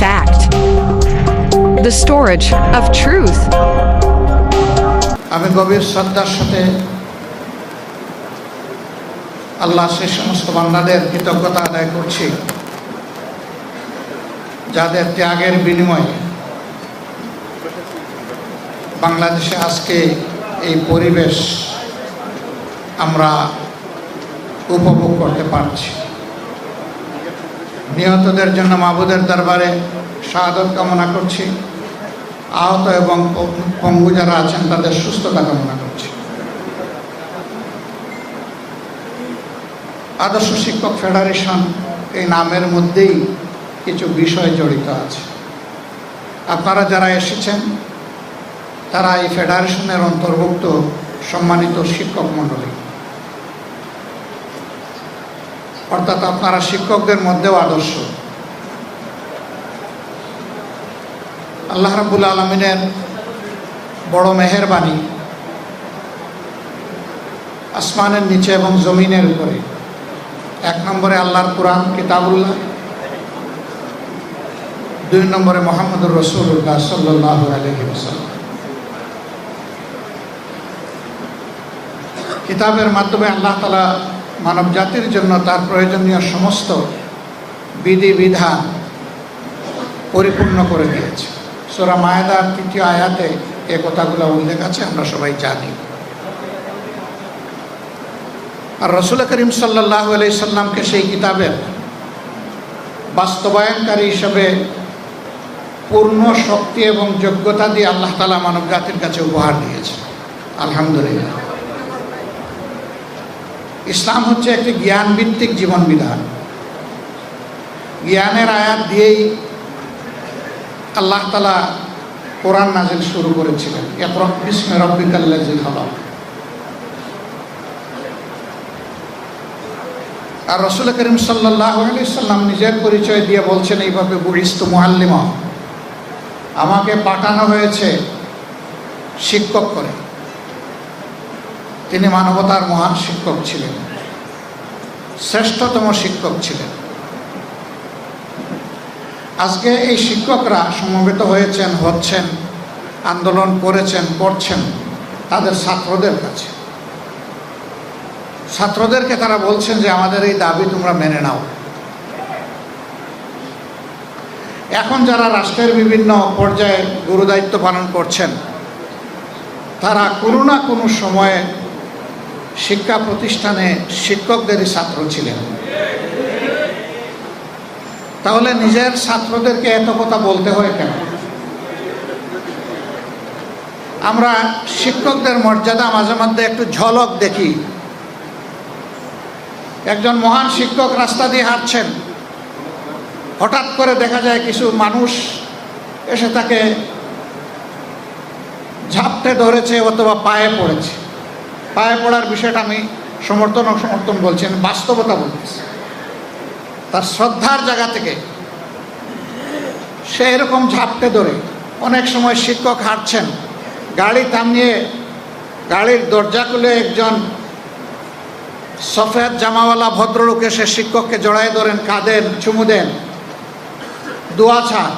fact. The storage of truth. আমি গভীর শ্রদ্ধার সাথে আল্লাহ সেই সমস্ত বান্দাদের কৃতজ্ঞতা আদায় করছি, যাদের ত্যাগের বিনিময়ে বাংলাদেশে আজকে এই পরিবেশ আমরা উপভোগ করতে পারছি নিহতদের জন্য মাহবুদের দরবারে শাহাদত কামনা করছি। আহত এবং পঙ্গু যারা আছেন, তাদের সুস্থতা কামনা করছি। আদর্শ শিক্ষক ফেডারেশন এই নামের মধ্যেই কিছু বিষয় জড়িত আছে। আপনারা যারা এসেছেন, তারা এই ফেডারেশনের অন্তর্ভুক্ত সম্মানিত শিক্ষক মণ্ডলী। অর্থাৎ আপনারা শিক্ষকদের মধ্যেও আদর্শ। আল্লাহ রাবুল আলমিনের বড় মেহরবানি আসমানের নিচে এবং জমিনের উপরে। এক নম্বরে আল্লাহর কোরআন, কিতাবুল্লাহ। দুই নম্বরে মোহাম্মদুর রসুল্লাহ সাল্লাহ আলহি কিতাবের মাধ্যমে আল্লাহ তালা মানব জাতির জন্য তার প্রয়োজনীয় সমস্ত বিধি বিধান পরিপূর্ণ করে দিয়েছে। সোরা মায়েদার তৃতীয় আয়াতে এ কথাগুলো উল্লেখ আছে, আমরা সবাই জানি। আর রসুল করিম সাল্লাহ আলি সাল্লামকে সেই কিতাবের বাস্তবায়নকারী হিসেবে পূর্ণ শক্তি এবং যোগ্যতা দিয়ে আল্লাহ তালা মানব জাতির কাছে উপহার দিয়েছে। আলহামদুলিল্লাহ। ইসলাম হচ্ছে একটি জ্ঞানভিত্তিক জীবন বিধান জ্ঞানের আয়াত দিয়েই আল্লাহ তালা কোরআন নাজিল শুরু করেছিলেন। বিসমে রব্বিকাল্লাজিল হলাম আর রসুল করিম সাল্লাহ সাল্লাম নিজের পরিচয় দিয়ে বলছেন, এইভাবে বুড়িস্ত মুহাল্লিমা আমাকে পাঠানো হয়েছে শিক্ষক করে। তিনি মানবতার মহান শিক্ষক ছিলেন। শ্রেষ্ঠতম শিক্ষক ছিলেন। আজকে এই শিক্ষকরা সমবেত হয়েছেন, হচ্ছেন, আন্দোলন করেছেন, করছেন তাদের ছাত্রদের কাছে। ছাত্রদেরকে তারা বলছেন যে, আমাদের এই দাবি তোমরা মেনে নাও। এখন যারা রাষ্ট্রের বিভিন্ন পর্যায়ে গুরুদায়িত্ব পালন করছেন, তারা কোনো না কোনো সময়ে শিক্ষা প্রতিষ্ঠানে শিক্ষকদেরই ছাত্র ছিলেন। তাহলে নিজের ছাত্রদেরকে এত কথা বলতে হয় কেন? আমরা শিক্ষকদের মর্যাদা মাঝে মধ্যে একটু ঝলক দেখি। একজন মহান শিক্ষক রাস্তা দিয়ে হাঁটছেন। হঠাৎ করে দেখা যায় কিছু মানুষ এসে তাকে ঝাপটে ধরেছে অথবা পায়ে পড়েছে। পায়ে পড়ার বিষয়টা আমি সমর্থন অসমর্থন বলছি আমি বাস্তবতা বলতেছি। তার শ্রদ্ধার জায়গা থেকে সে এরকম ঝাপটে ধরে অনেক সময় শিক্ষক হাঁটছেন, গাড়ি থামিয়ে গাড়ির দরজা খুলে একজন সফেদ জামাওয়ালা ভদ্রলোক এসে শিক্ষককে জড়াই ধরেন, কাঁদেন, চুমু দেন, দোয়া ছাড়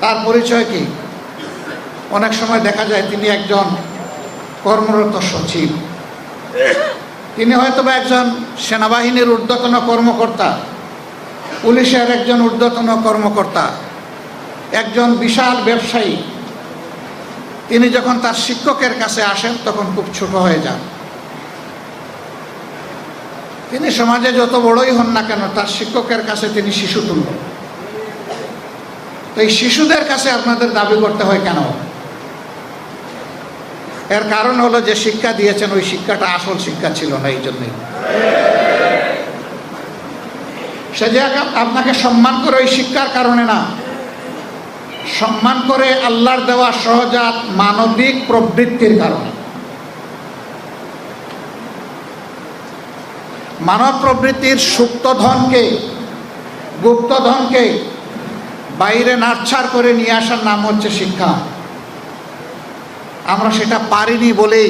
তার পরিচয় কি? অনেক সময় দেখা যায় তিনি একজন কর্মরত সচিব। তিনি হয়তো বা একজন সেনাবাহিনীর ঊর্ধ্বতন কর্মকর্তা, পুলিশের একজন ঊর্ধ্বতন কর্মকর্তা, একজন বিশাল ব্যবসায়ী। তিনি যখন তার শিক্ষকের কাছে আসেন, তখন খুব ছোট হয়ে যান। তিনি সমাজে যত বড়ই হন না কেন, তার শিক্ষকের কাছে তিনি শিশু তুল্য তো এই শিশুদের কাছে আপনাদের দাবি করতে হয় কেন? এর কারণ হলো যে শিক্ষা দিয়েছেন, ওই শিক্ষাটা আসল শিক্ষা ছিল না, এই জন্যই। সে যে আপনাকে সম্মান করে ওই শিক্ষার কারণে না। সম্মান করে আল্লাহর দেওয়া সহজাত মানবিক প্রবৃত্তির কারণে। মানব প্রবৃত্তির সুপ্ত ধনকে, গুপ্ত ধনকে বাইরে নাচ্ছার করে নিয়ে আসার নাম হচ্ছে শিক্ষা। আমরা সেটা পারিনি বলেই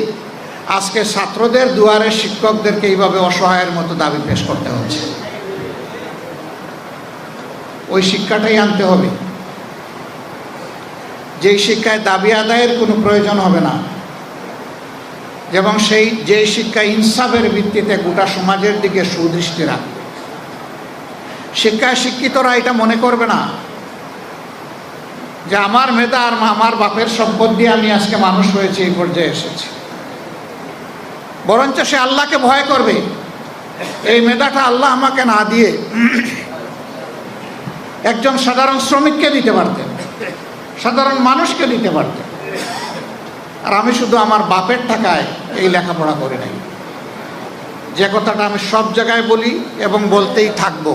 আজকে ছাত্রদের দুয়ারে শিক্ষকদেরকে এইভাবে অসহায়ের মতো দাবি পেশ করতে হচ্ছে। ওই শিক্ষাটাই আনতে হবে। যেই শিক্ষায় দাবি আদায়ের কোনো প্রয়োজন হবে না, এবং সেই যে শিক্ষা ইনসাফের ভিত্তিতে গোটা সমাজের দিকে সুদৃষ্টি রাখবে। শিক্ষায় শিক্ষিতরা এটা মনে করবে না যে আমার মেধা আর আমার বাপের সম্পদ দিয়ে আমি আজকে মানুষ হয়েছে, এই পর্যায়ে এসেছি। বরঞ্চ সে আল্লাহকে ভয় করবে। এই মেধাটা আল্লাহ আমাকে না দিয়ে একজন সাধারণ শ্রমিককে দিতে পারতেন, সাধারণ মানুষকে দিতে পারতেন। আর আমি শুধু আমার বাপের টাকায় এই লেখাপড়া করে নাই। যে কথাটা আমি সব জায়গায় বলি এবং বলতেই থাকব।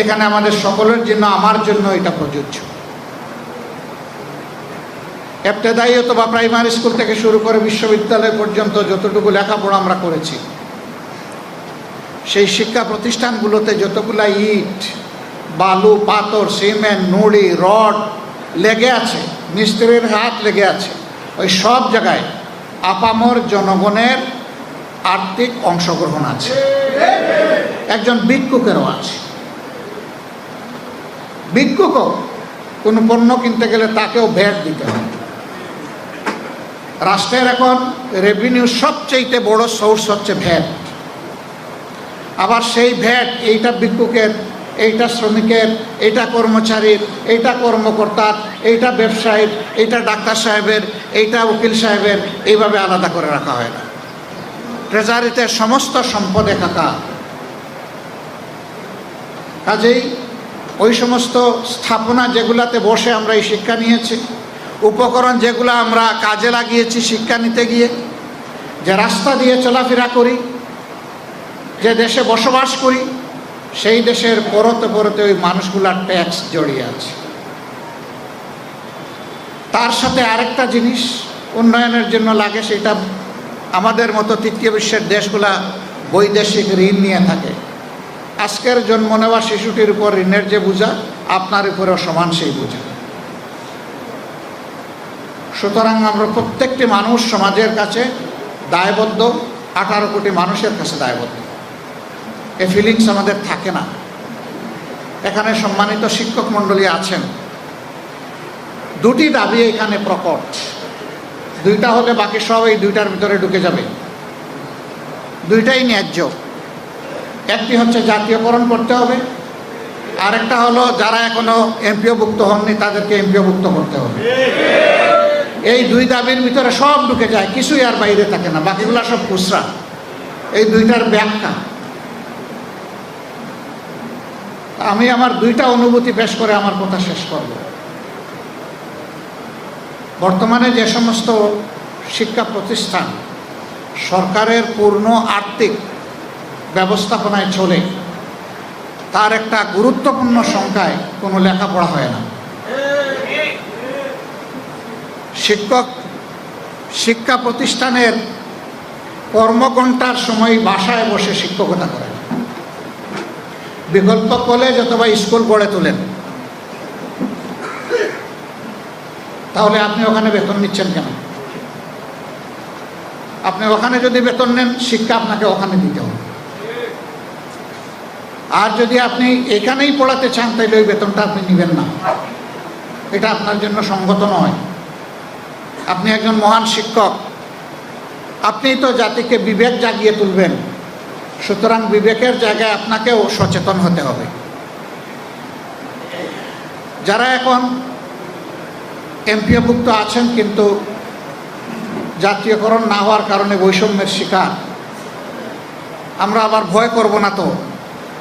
এখানে আমাদের সকলের জন্য, আমার জন্য এটা প্রযোজ্য। এফতেদায়ী অথবা প্রাইমারি স্কুল থেকে শুরু করে বিশ্ববিদ্যালয় পর্যন্ত যতটুকু লেখাপড়া আমরা করেছি, সেই শিক্ষা প্রতিষ্ঠানগুলোতে যতগুলা ইট, বালু, পাথর, সিমেন্ট, নুড়ি, রড লেগে আছে, মিস্ত্রির হাত লেগে আছে, ওই সব জায়গায় আপামর জনগণের আর্থিক অংশগ্রহণ আছে। একজন ভিক্ষুকেরও আছে। ভিক্ষুকও কোনো পণ্য কিনতে গেলে তাকেও ভ্যাট দিতে হয়। রাষ্ট্রের এখন রেভিনিউ সবচেয়ে বড় সোর্স হচ্ছে ভ্যাট আবার সেই ভ্যাট এইটা ভিক্ষুকের, এইটা শ্রমিকের, এইটা কর্মচারীর, এইটা কর্মকর্তার, এইটা ব্যবসায়ীর, এইটা ডাক্তার সাহেবের, এইটা উকিল সাহেবের এইভাবে আলাদা করে রাখা হয় না। ট্রেজারিতে সমস্ত সম্পদ একাকা। কাজেই ওই সমস্ত স্থাপনা যেগুলাতে বসে আমরা এই শিক্ষা নিয়েছি উপকরণ যেগুলো আমরা কাজে লাগিয়েছি, শিক্ষা নিতে গিয়ে, যে রাস্তা দিয়ে চলাফেরা করি, যে দেশে বসবাস করি, সেই দেশের পরতে পরতে ওই মানুষগুলার ট্যাক্স জড়িয়ে আছে। তার সাথে আরেকটা জিনিস উন্নয়নের জন্য লাগে, সেটা আমাদের মতো তৃতীয় বিশ্বের দেশগুলা বৈদেশিক ঋণ নিয়ে থাকে। আজকের জন্ম নেওয়া শিশুটির উপর ঋণের যে বোঝা, আপনার উপরেও সমান সেই বোঝা। সুতরাং আমরা প্রত্যেকটি মানুষ সমাজের কাছে দায়বদ্ধ, আঠারো কোটি মানুষের কাছে দায়বদ্ধ। এ ফিলিংস আমাদের থাকে না। এখানে সম্মানিত শিক্ষক মণ্ডলী আছেন। দুটি দাবি এখানে প্রকট। দুইটা হলে বাকি সব এই দুইটার ভিতরে ঢুকে যাবে। দুইটাই ন্যায্য। একটি হচ্ছে জাতীয়করণ করতে হবে। আরেকটা হলো যারা এখনও এমপিওভুক্ত হননি, তাদেরকে এমপিওভুক্ত করতে হবে। এই দুই দাবির ভিতরে সব ঢুকে যায়, কিছুই আর বাইরে থাকে না, বাকিগুলা সব খুচরা। এই দুইটার ব্যাখ্যা। আমি আমার দুইটা অনুভূতি পেশ করে আমার কথা শেষ করব। বর্তমানে যে সমস্ত শিক্ষা প্রতিষ্ঠান সরকারের পূর্ণ আর্থিক ব্যবস্থাপনায় চলে, তার একটা গুরুত্বপূর্ণ সংখ্যায় কোনো লেখাপড়া হয় না। শিক্ষক শিক্ষা প্রতিষ্ঠানের কর্মঘণ্টার সময় বাসায় বসে শিক্ষকতা করেন। বিকল্প কলেজ অথবা স্কুল গড়ে তোলেন। তাহলে আপনি ওখানে বেতন নিচ্ছেন কেন? আপনি ওখানে যদি বেতন নেন, শিক্ষা আপনাকে ওখানে দিতে হবে। আর যদি আপনি এখানেই পড়াতে চান, তাহলে ওই বেতনটা আপনি নেবেন না। এটা আপনার জন্য সঙ্গত নয়। আপনি একজন মহান শিক্ষক। আপনিই তো জাতিকে বিবেক জাগিয়ে তুলবেন। সুতরাং বিবেকের জায়গায় আপনাকেও সচেতন হতে হবে। যারা এখন এমপিওভুক্ত আছেন কিন্তু জাতীয়করণ না হওয়ার কারণে বৈষম্যের শিকার, আমরা আবার ভয় করব না তো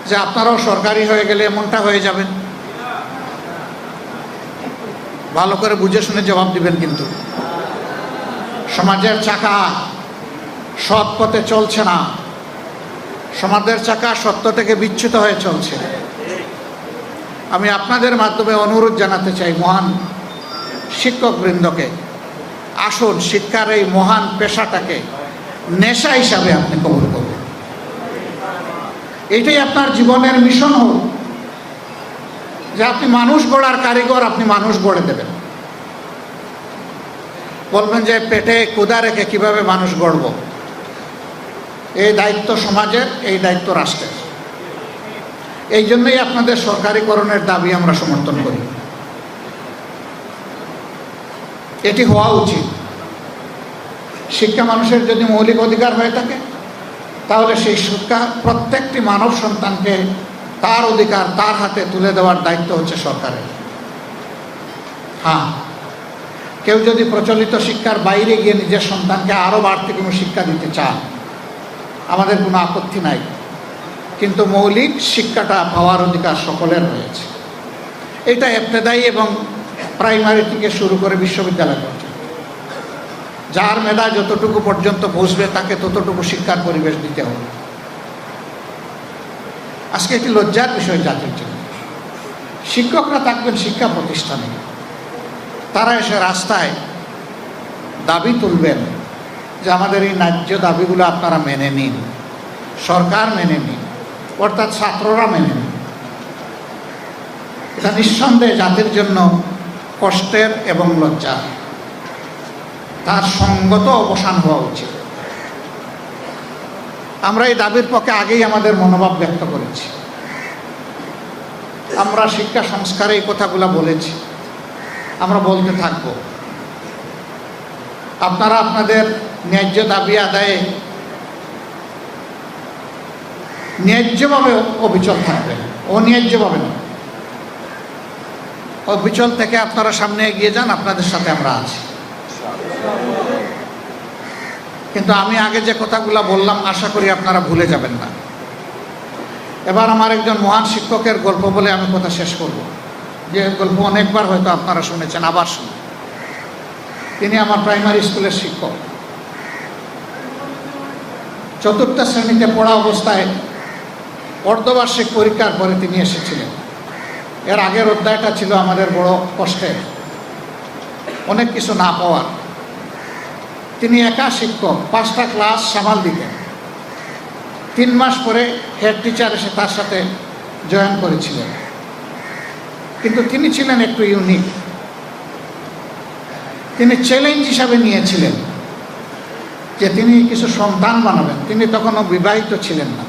যে আপনারাও সরকারি হয়ে গেলে এমনটা হয়ে যাবেন ভালো করে বুঝে শুনে জবাব দিবেন কিন্তু। সমাজের চাকা সৎ পথে চলছে না। সমাজের চাকা সত্য থেকে বিচ্যুত হয়ে চলছে। আমি আপনাদের মাধ্যমে অনুরোধ জানাতে চাই মহান শিক্ষকবৃন্দকে, আসুন শিক্ষার এই মহান পেশাটাকে নেশা হিসাবে আপনি কবুল করুন। এটাই আপনার জীবনের মিশন হোক। যে আপনি মানুষ গড়ার কারিগর, আপনি মানুষ গড়ে দেবেন। বলবেন যে পেটে কুদা রেখে কীভাবে মানুষ গড়ব? এই দায়িত্ব সমাজের, এই দায়িত্ব রাষ্ট্রের। এই জন্যই আপনাদের সরকারিকরণের দাবি আমরা সমর্থন করি। এটি হওয়া উচিত। শিক্ষা মানুষের যদি মৌলিক অধিকার হয়ে থাকে, তাহলে সেই শিক্ষা প্রত্যেকটি মানব সন্তানকে তার অধিকার তার হাতে তুলে দেওয়ার দায়িত্ব হচ্ছে সরকারের। হ্যাঁ। কেউ যদি প্রচলিত শিক্ষার বাইরে গিয়ে নিজের সন্তানকে আরও বাড়তি কোনো শিক্ষা দিতে চান আমাদের কোনো আপত্তি নাই। কিন্তু মৌলিক শিক্ষাটা পাওয়ার অধিকার সকলের রয়েছে। এটা এফতেদায়ী এবং প্রাইমারি থেকে শুরু করে বিশ্ববিদ্যালয় পর্যন্ত। যার মেধা যতটুকু পর্যন্ত পৌঁছবে তাকে ততটুকু শিক্ষার পরিবেশ দিতে হবে। আজকে একটি লজ্জার বিষয় জাতির জন্য। শিক্ষকরা থাকবেন শিক্ষা প্রতিষ্ঠানে। তারা এসে রাস্তায় দাবি তুলবেন যে আমাদের এই ন্যায্য দাবিগুলো আপনারা মেনে নিন, সরকার মেনে নিন, অর্থাৎ ছাত্ররা মেনে নিন। এটা নিঃসন্দেহে জাতির জন্য কষ্টের এবং লজ্জা তার সঙ্গত অবসান হওয়া উচিত। আমরা এই দাবির পক্ষে আগেই আমাদের মনোভাব ব্যক্ত করেছি। আমরা শিক্ষা সংস্কারে এই কথাগুলো বলেছি। আমরা বলতে থাকব। আপনারা আপনাদের ন্যায্য দাবি আদায়ে ন্যায্যভাবে অবিচল থাকবেন। অন্যায্যভাবে না অবিচল থেকে আপনারা সামনে এগিয়ে যান, আপনাদের সাথে আমরা আছি। কিন্তু আমি আগে যে কথাগুলো বললাম, আশা করি আপনারা ভুলে যাবেন না। এবার আমার একজন মহান শিক্ষকের গল্প বলে আমি কথা শেষ করব। যে গল্প অনেকবার হয়তো আপনারা শুনেছেন, আবার শুনুন। তিনি আমার প্রাইমারি স্কুলের শিক্ষক। চতুর্থ শ্রেণীতে পড়া অবস্থায় অর্ধবার্ষিক পরীক্ষার পরে তিনি এসেছিলেন। এর আগের অধ্যায়টা ছিল আমাদের বড় কষ্টের। অনেক কিছু না পাওয়ার। তিনি একা শিক্ষক, পাঁচটা ক্লাস সামাল দিতেন। তিন মাস পরে হেড টিচার এসে তার সাথে জয়েন করেছিলেন। কিন্তু তিনি ছিলেন একটু ইউনিক তিনি চ্যালেঞ্জ হিসাবে নিয়েছিলেন যে তিনি কিছু সন্তান বানাবেন। তিনি তখনও বিবাহিত ছিলেন না।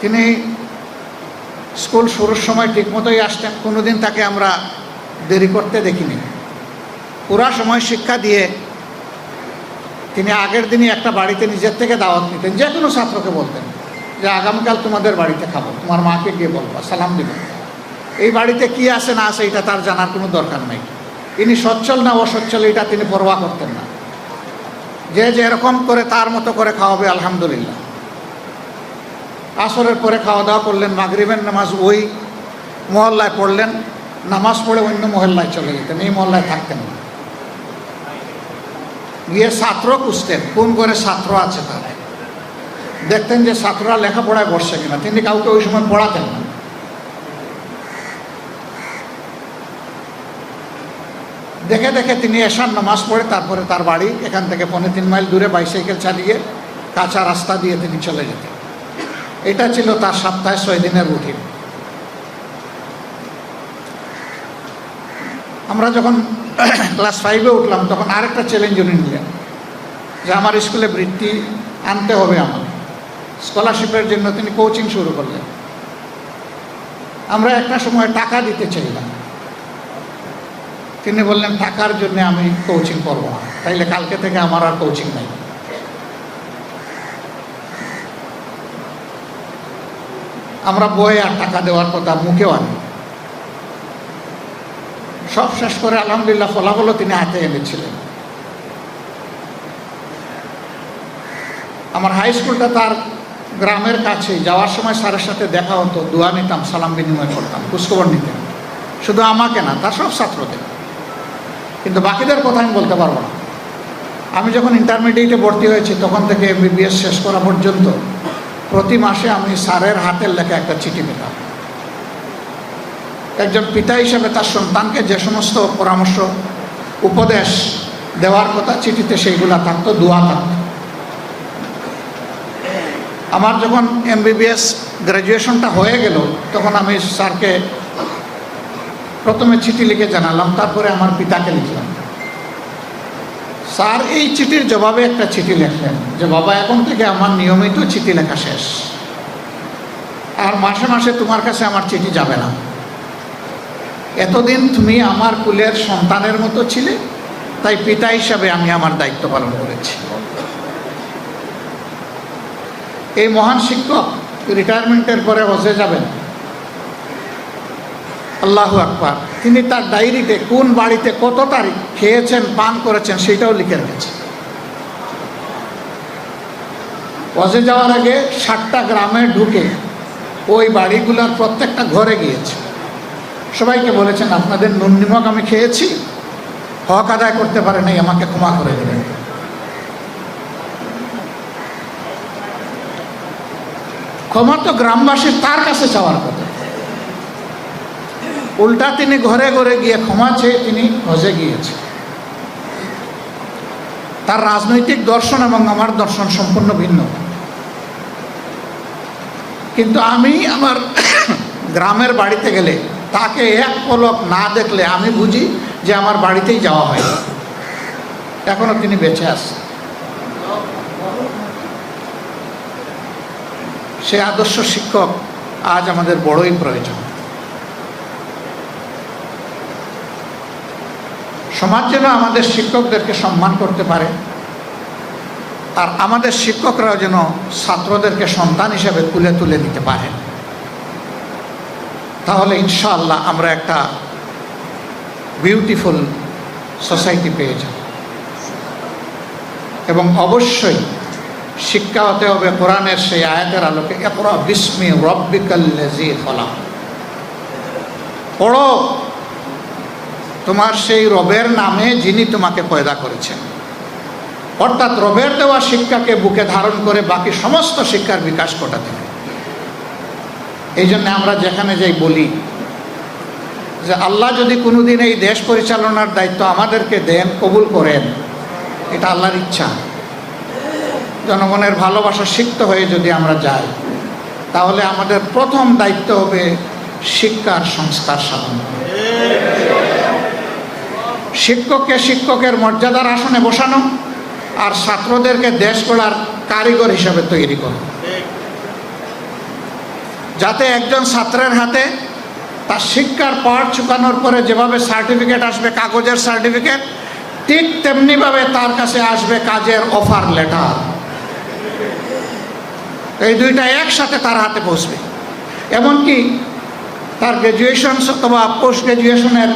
তিনি স্কুল শুরুর সময় ঠিকমতোই আসতেন। কোনোদিন তাকে আমরা দেরি করতে দেখিনি। পুরা সময় শিক্ষা দিয়ে তিনি আগের দিনই একটা বাড়িতে নিজের থেকে দাওয়াত নিতেন। যে কোনো ছাত্রকে বলতেন। যে আগামীকাল তোমাদের বাড়িতে খাব, তোমার মাকে গিয়ে বলব, সালাম দিবেন এই বাড়িতে কি আছে না আছে এটা তার জানার কোনো দরকার নেই। তিনি সচ্ছল না অসচ্ছল, এটা তিনি পরোয়া করতেন না। যে যেরকম করে তার মতো করে খাওয়াবে, আলহামদুলিল্লাহ। আসরের পরে খাওয়া দাওয়া করলেন, মাগরিবের নামাজ ওই মহল্লায় পড়লেন, নামাজ পড়ে অন্য মহল্লায় চলে যেতেন, এই মহল্লায় থাকতেন না। গিয়ে ছাত্র খুঁজতেন, কোন করে ছাত্র আছে তার? দেখতেন যে ছাত্ররা লেখাপড়ায় বসছে কিনা। তিনি কাউকে ওই সময় পড়াতেন না। দেখে দেখে তিনি এসার নামাজ পড়ে, তারপরে তার বাড়ি, এখান থেকে পনেরো তিন মাইল দূরে বাইসাইকেল চালিয়ে কাঁচা রাস্তা দিয়ে তিনি চলে যেতেন। এটা ছিল তার সপ্তাহে ছয় দিনের রুটিন আমরা যখন ক্লাস ফাইভে উঠলাম, তখন আরেকটা চ্যালেঞ্জ উনি নিলেন, যে আমার স্কুলে বৃত্তি আনতে হবে আমার স্কলারশিপের জন্য তিনি কোচিং শুরু করলেন। আমরা একটা সময় টাকা দিতে চাইলাম। তিনি বললেন, টাকার জন্য আমি কোচিং করব না। তাইলে কালকে থেকে আমার আর কোচিং নাই। আমরা বই আর টাকা দেওয়ার কথা মুখেও আনি। সব শেষ করে আলহামদুলিল্লাহ ফলাফলও তিনি হাতে এনেছিলেন। আমার হাই স্কুলটা তার গ্রামের কাছে যাওয়ার সময় স্যারের সাথে দেখা হতো, দোয়া নিতাম, সালাম বিনিময় করতাম, খোঁজখবর নিতেন শুধু আমাকে না, তার সব ছাত্রদের। কিন্তু বাকিদের কথা আমি বলতে পারব না। আমি যখন ইন্টারমিডিয়েটে ভর্তি হয়েছি, তখন থেকে এমবিবিএস শেষ করা পর্যন্ত প্রতি মাসে আমি স্যারের হাতের লেখা একটা চিঠি পেতাম। একজন পিতা হিসেবে তার সন্তানকে যে সমস্ত পরামর্শ, উপদেশ দেওয়ার কথা চিঠিতে সেইগুলা থাকতো, দোয়া থাকতো। আমার যখন এমবিবিএস গ্র্যাজুয়েশনটা হয়ে গেল, তখন আমি স্যারকে প্রথমে চিঠি লিখে জানালাম, তারপরে আমার পিতাকে লিখলাম। স্যার এই চিঠির জবাবে একটা চিঠি লেখলেন যে, বাবা, এখন থেকে আমার নিয়মিত চিঠি লেখা শেষ। আর মাসে মাসে তোমার কাছে আমার চিঠি যাবে না। এতদিন তুমি আমার কুলের সন্তানের মতো ছিলে, তাই পিতা হিসাবে আমি আমার দায়িত্ব পালন করেছি। এই মহান শিক্ষক রিটায়ারমেন্টের পরে হজে যাবেন। আল্লাহু আকবার। তিনি তার ডায়েরিতে কোন বাড়িতে কত তারিখ খেয়েছেন, পান করেছেন সেটাও লিখে রেখেছেন হজে যাওয়ার আগে ষাটটা গ্রামে ঢুকে ওই বাড়িগুলোর প্রত্যেকটা ঘরে গিয়েছে। সবাইকে বলেছেন, আপনাদের নুন নিমক আমি খেয়েছি। হক আদায় করতে পারে নাই, আমাকে ক্ষমা করে দেবেন। ক্ষমা তো গ্রামবাসীর তার কাছে চাওয়ার কথা। উল্টা তিনি ঘরে ঘরে গিয়ে ক্ষমা চেয়ে তিনি হজে গিয়েছে তার রাজনৈতিক দর্শন এবং আমার দর্শন সম্পূর্ণ ভিন্ন। কিন্তু আমি আমার গ্রামের বাড়িতে গেলে তাকে এক পলক না দেখলে আমি বুঝি যে আমার বাড়িতেই যাওয়া হয়। এখনও তিনি বেঁচে আছেন। সে আদর্শ শিক্ষক আজ আমাদের বড়ই প্রয়োজন। সমাজ যেন আমাদের শিক্ষকদেরকে সম্মান করতে পারে, আর আমাদের শিক্ষকরাও যেন ছাত্রদেরকে সন্তান হিসেবে তুলে তুলে নিতে পারে। তাহলে ইনশাআল্লাহ আমরা একটা বিউটিফুল সোসাইটি পেয়ে যাব। এবং অবশ্যই শিক্ষা হতে হবে কোরআনের সেই আয়াতের আলোকে। এপরা বিস্মি রব্বিকাল্লাজি ফলা পড়ো। তোমার সেই রবের নামে যিনি তোমাকে পয়দা করেছেন। অর্থাৎ রবের দেওয়া শিক্ষাকে বুকে ধারণ করে বাকি সমস্ত শিক্ষার বিকাশ ঘটাতে হবে। এই জন্য আমরা যেখানে যাই বলি যে আল্লাহ যদি কোনোদিন এই দেশ পরিচালনার দায়িত্ব আমাদেরকে দেন, কবুল করেন, এটা আল্লাহর ইচ্ছা। জনগণের ভালোবাসা সিক্ত হয়ে যদি আমরা যাই, তাহলে আমাদের প্রথম দায়িত্ব হবে শিক্ষার সংস্কার সাধন। শিক্ষককে শিক্ষকের মর্যাদার আসনে বসানো আর ছাত্রদেরকে দেশ গড়ার কারিগর হিসাবে তৈরি করা। যাতে একজন ছাত্রের হাতে তার শিক্ষার পাঠ চুকানোর পরে যেভাবে সার্টিফিকেট আসবে, কাগজের সার্টিফিকেট, ঠিক তেমনিভাবে তার কাছে আসবে কাজের অফার লেটার এই দুইটা একসাথে তার হাতে পৌঁছবে। এমনকি তার গ্র্যাজুয়েশন অথবা পোস্ট গ্র্যাজুয়েশনের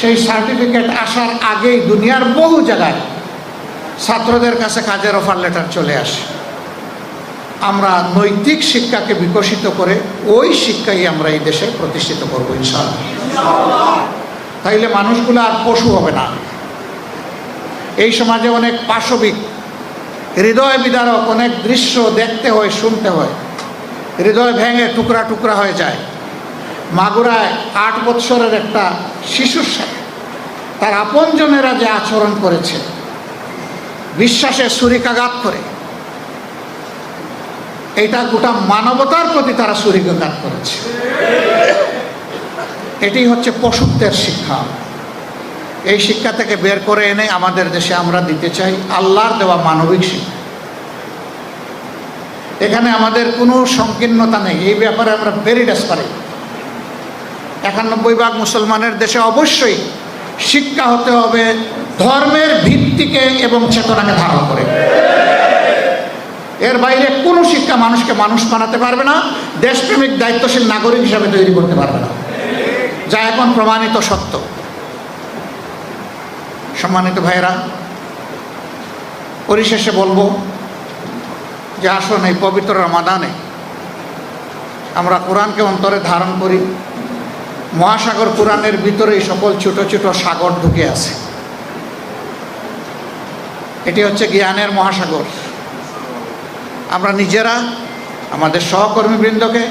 সেই সার্টিফিকেট আসার আগেই দুনিয়ার বহু জায়গায় ছাত্রদের কাছে কাজের অফার লেটার চলে আসে। আমরা নৈতিক শিক্ষাকে বিকশিত করে ওই শিক্ষাই আমরা এই দেশে প্রতিষ্ঠিত করব ইনশাআল্লাহ। তাইলে মানুষগুলো আর পশু হবে না। এই সমাজে অনেক পাশবিক হৃদয় বিদারক, অনেক দৃশ্য দেখতে হয়, শুনতে হয়। হৃদয় ভেঙে টুকরা টুকরা হয়ে যায়। মাগুরায় আট বৎসরের একটা শিশুর সাথে তার আপনজনেরা যে আচরণ করেছে, বিশ্বাসে ছুরিকাঘাত করে, এটা গোটা মানবতার প্রতি তারা ছুরিকাঘাত করেছে। এটি হচ্ছে পশুত্বের শিক্ষা। এই শিক্ষা থেকে বের করে এনে আমাদের দেশে আমরা দিতে চাই আল্লাহর দেওয়া মানবিক শিক্ষা। এখানে আমাদের কোনো সংকীর্ণতা নেই, এই ব্যাপারে আমরা ভেরি ডেসপারেট একানব্বই ভাগ মুসলমানের দেশে অবশ্যই শিক্ষা হতে হবে ধর্মের ভিত্তিকে এবং চেতনাকে ধারণ করে। এর বাইরে কোনো শিক্ষা মানুষকে মানুষ বানাতে পারবে না, দেশপ্রেমিক দায়িত্বশীল নাগরিক হিসাবে তৈরি করতে পারবে না। যা এখন প্রমাণিত সত্য। সম্মানিত ভাইয়েরা, পরিশেষে বলব যে আসুন এই পবিত্র রমাদানে আমরা কোরআনকে অন্তরে ধারণ করি। মহাসাগর কোরআনের ভিতরে এই সকল ছোট ছোট সাগর ঢুকে আছে। এটি হচ্ছে জ্ঞানের মহাসাগর। আমরা নিজেরা, আমাদের সহকর্মীবৃন্দকে,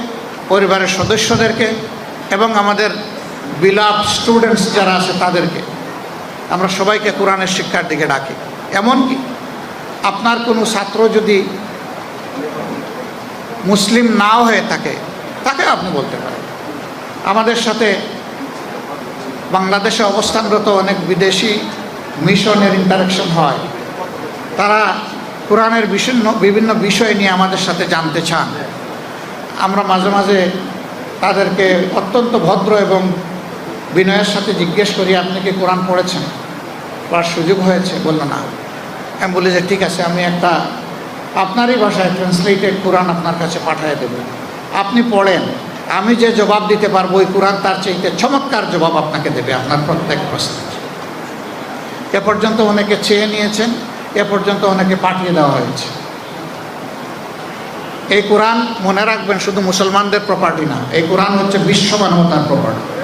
পরিবারের সদস্যদেরকে এবং আমাদের বিলাপ স্টুডেন্টস যারা আছে তাদেরকে আমরা সবাইকে কোরআনের শিক্ষার দিকে ডাকি। এমনকি আপনার কোনো ছাত্র যদি মুসলিম নাও হয়ে থাকে, তাকে আপনি বলতে পারেন। আমাদের সাথে বাংলাদেশে অবস্থানরত অনেক বিদেশি মিশনের ইন্টারাকশন হয়। তারা কোরআনের বিভিন্ন বিভিন্ন বিষয় নিয়ে আমাদের সাথে জানতে চান। আমরা মাঝে মাঝে তাদেরকে অত্যন্ত ভদ্র এবং বিনয়ের সাথে জিজ্ঞেস করি, আপনি কি কোরআন পড়েছেন? পড়ার সুযোগ হয়েছে। বলল, না। আমি বলি যে, ঠিক আছে, আমি একটা আপনারই ভাষায় ট্রান্সলেটেড কোরআন আপনার কাছে পাঠিয়ে দেব। আপনি পড়েন। আমি যে জবাব দিতে পারব, ওই কোরআন তার চাইতে চমৎকার জবাব আপনাকে দেবে, আপনার প্রত্যেক প্রশ্নের। এ পর্যন্ত অনেকে চেয়ে নিয়েছেন, এ পর্যন্ত অনেকে পাঠিয়ে দেওয়া হয়েছে। এই কোরআন মনে রাখবেন, শুধু মুসলমানদের প্রপার্টি না, এই কোরআন হচ্ছে বিশ্ব মানবতার প্রপার্টি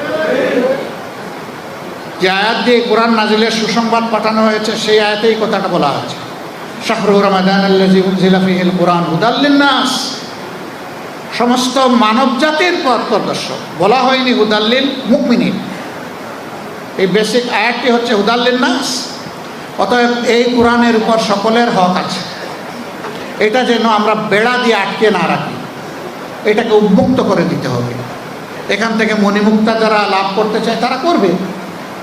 যে আয়াত দিয়ে কোরআন নাজিলের সুসংবাদ পাঠানো হয়েছে, সেই আয়াতেই কথাটা বলা হয়েছে। শাহরু রমাদান কোরআন হুদাল্লিন নাস সমস্ত মানব জাতির পথ প্রদর্শক। বলা হয়নি হুদাল্লিল মুকমিনিন এই বেসিক আয়াতটি হচ্ছে হুদাল্লিন নাস অতএব এই কোরআনের উপর সকলের হক আছে। এটা যেন আমরা বেড়া দিয়ে আটকে না রাখি। এটাকে উন্মুক্ত করে দিতে হবে। এখান থেকে মণিমুক্তা যারা লাভ করতে চায়, তারা করবে।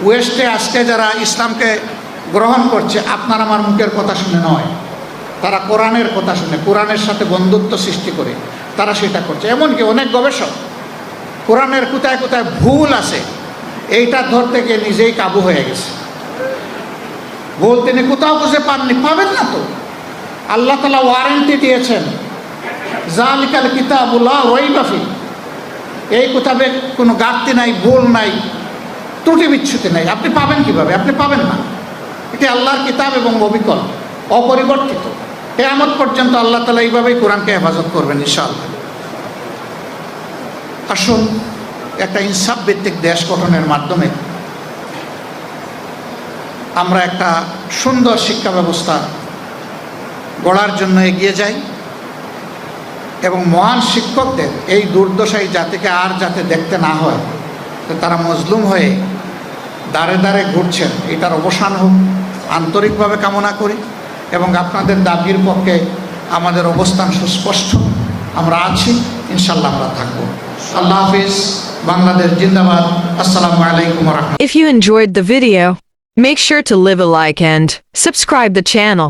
ওয়েস্টে আজকে যারা ইসলামকে গ্রহণ করছে, আপনার আমার মুখের কথা শুনে নয়। তারা কোরআনের কথা শুনে, কোরআনের সাথে বন্ধুত্ব সৃষ্টি করে, তারা সেটা করছে। এমনকি অনেক গবেষক, কোরআনের কোথায় কোথায় ভুল আছে, এইটা ধরতে গিয়ে নিজেই কাবু হয়ে গেছে। ভুল তিনি কোথাও বুঝে পাননি, পাবেন না তো। আল্লাহ তালা ওয়ারেন্টি দিয়েছেন জালিকাল কিতাবুল্লাহ রইবাফি এই কিতাবে কোনো ঘাটতি নাই, ভুল নাই। ত্রুটি বিচ্ছুতি নেই। আপনি পাবেন কীভাবে? আপনি পাবেন না। এটি আল্লাহর কিতাব এবং অবিকল, অপরিবর্তিত। কেয়ামত পর্যন্ত আল্লাহ তালা এইভাবেই কোরআনকে হেফাজত করবেন, ইনশাআল্লাহ। আসুন, একটা ইনসাফ ভিত্তিক দেশ গঠনের মাধ্যমে আমরা একটা সুন্দর শিক্ষা ব্যবস্থা গড়ার জন্য এগিয়ে যাই এবং মহান শিক্ষকদের এই দুর্দশাই জাতিকে আর যাতে দেখতে না হয় তারা মজলুম হয়ে দাঁড়ে দাঁড়ে ঘুরছেন এটার অবসান হোক আন্তরিকভাবে কামনা করি এবং আপনাদের দাবির পক্ষে আমাদের অবস্থান সুস্পষ্ট। আমরা আছি ইনশাল্লাহ আমরা থাকব। আল্লাহ হাফিজ বাংলাদেশ জিন্দাবাদ। আসসালামু আলাইকুম রহমতুল্লাহ। If you enjoyed the video, make sure to leave a like and subscribe the channel.